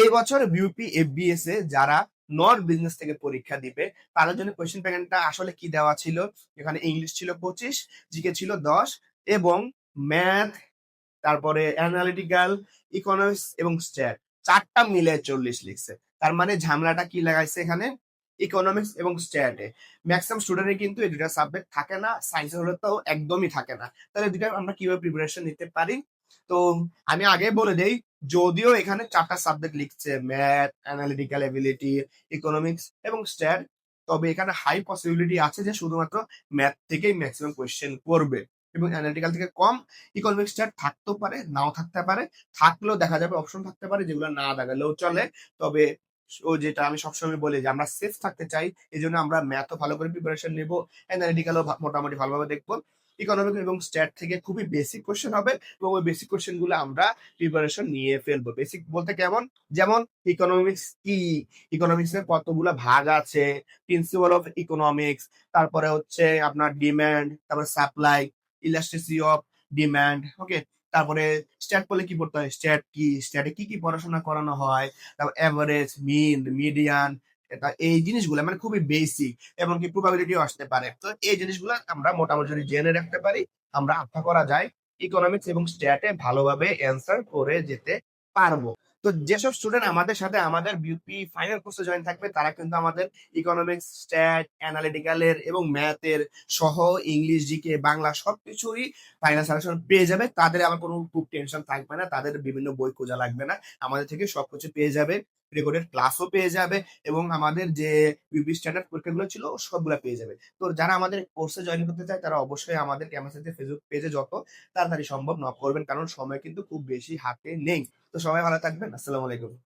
এই বছর BUP FBS এ যারা নন বিজনেস থেকে পরীক্ষা দিবে, তাদের জন্য কোয়েশ্চেন প্যাটার্নটা আসলে কি দেওয়া ছিল? এখানে ইংলিশ ছিল পঁচিশ জিকে ছিল দশ এবং ম্যাথ তারপরে অ্যানালিটিক্যাল ইকোনমিক্স এবং স্ট্যাট চারটা মিলে চল্লিশ লিখছে। তার মানে ঝামেলাটা কি লাগাইছে এখানে? ইকোনমিক্স এবং স্ট্যাটে ম্যাক্সিমাম স্টুডেন্টের কিন্তু এই দুটা সাবজেক্ট থাকে না সায়েন্স হলে তো একদমই থাকে না। তাহলে দুটা আমরা কীভাবে প্রিপারেশন নিতে পারি? তো আমি আগে বলে দেই যদিও এখানে চারটা সাবজেক্ট লিখছে ম্যাথ অ্যানালিটিক্যাল এবিলিটি ইকোনমিক্স এবং স্ট্যাট তবে এখানে হাই পসিবিলিটি আছে যে শুধুমাত্র ম্যাথ থেকেই ম্যাক্সিমাম কোয়েশ্চেন করবে এবং অ্যানালিটিক্যাল থেকে কম ইকোনমিক্স স্ট্যাট থাকতেও পারে, নাও থাকতে পারে, থাকলেও দেখা যাবে অপশন থাকতে পারে যেগুলো না দেখালেও চলে। তবে ও যেটা আমি সবসময় বলি যে আমরা সেফ থাকতে চাই এই জন্য আমরা ম্যাথও ভালো করে প্রিপারেশন নেব অ্যানালিটিক্যালও মোটামুটি ভালোভাবে দেখব। ইকোনমিক এবং স্ট্যাট থেকে খুবই বেসিক কোশ্চেন হবে এবং ওই বেসিক কোশ্চেনগুলো আমরা প্রিপারেশন নিয়ে ফেলব। বেসিক বলতে কেমন? যেমন ইকোনমিক্স কি? ইকোনমিক্স এর কতগুলো ভাগ আছে? প্রিন্সিপাল অফ ইকোনমিক্স তারপরে হচ্ছে আপনার ডিমান্ড তারপরে supply elasticity of demand okay তারপরে স্ট্যাট বলে কি পড়তে হয়? স্ট্যাট কি? স্ট্যাটে কি কি পড়াশোনা করানো হয়? তারপর এভারেজ মিন মিডিয়ান এটা এই জিনিসগুলো মানে খুবই বেসিক এমনকি প্রবাবিলিটিও আসতে পারে। তো এই জিনিসগুলো আমরা মোটামুটি জেনে রাখতে পারি, আমরা আশা করা যায় ইকোনমিক্স এবং স্ট্যাটে ভালোভাবে অ্যান্সার করে যেতে পারব। তো যেসব স্টুডেন্ট আমাদের সাথে আমাদের বিউপি ফাইনাল কোর্সে জয়েন থাকবে, তারা কিন্তু আমাদের ইকোনমিক্স স্ট্যাট অ্যানালিটিক্যালের এবং ম্যাথের সহ ইংলিশ জিকে বাংলা সবকিছুই ফাইনাল সাজেশন পেয়ে যাবে। তাদের আবার কোনো খুব টেনশন থাকবে না, তাদের বিভিন্ন বই খোঁজা লাগবে না। আমাদের থেকে সবকিছু পেয়ে যাবে। রেকর্ডেড ক্লাসও পেয়ে যাবে এবং আমাদের যে বিবি স্ট্যান্ডার্ড পরীক্ষাগুলো ছিল সবগুলো পেয়ে যাবে। তো যারা আমাদের কোর্সে জয়েন করতে চায়, তারা অবশ্যই আমাদের ক্যাম্পাসের ফেসবুক পেজে যত তাড়াতাড়ি সম্ভব নক করবেন, কারণ সময় কিন্তু খুব বেশি হাতে নেই। তো সবাই ভালো থাকবেন, আসসালামু আলাইকুম।